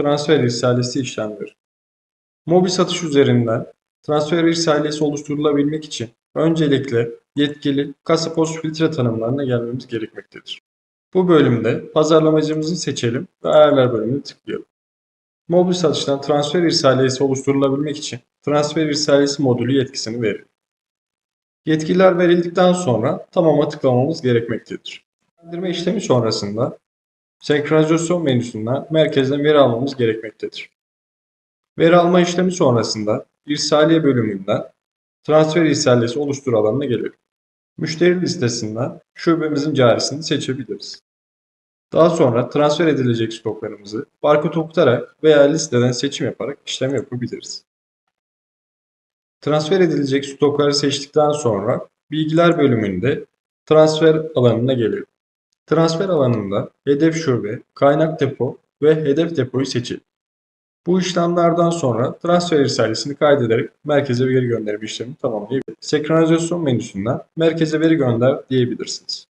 transfer risalesi işlemleri. Mobil satış üzerinden transfer risalesi oluşturulabilmek için öncelikle yetkili kasa post filtre tanımlarına gelmemiz gerekmektedir. Bu bölümde pazarlamacımızı seçelim ve ayarlar bölümüne tıklayalım. Mobil satıştan transfer risalesi oluşturulabilmek için transfer risalesi modülü yetkisini verelim. Yetkiler verildikten sonra tamama tıklamamız gerekmektedir. Bildirme işlemi sonrasında senkronizasyon menüsünden merkezden veri almamız gerekmektedir. Veri alma işlemi sonrasında irsaliye bölümünden transfer risalesi oluştur alanına gelelim. Müşteri listesinden şubemizin carisini seçebiliriz. Daha sonra transfer edilecek stoklarımızı barkod okutarak veya listeden seçim yaparak işlem yapabiliriz. Transfer edilecek stokları seçtikten sonra bilgiler bölümünde transfer alanına gelelim. Transfer alanında hedef şube, kaynak depo ve hedef depoyu seçelim. Bu işlemlerden sonra transfer risalesini kaydederek merkeze veri gönderme işlemini tamamlayabilirsiniz. Senkronizasyon menüsünden merkeze veri gönder diyebilirsiniz.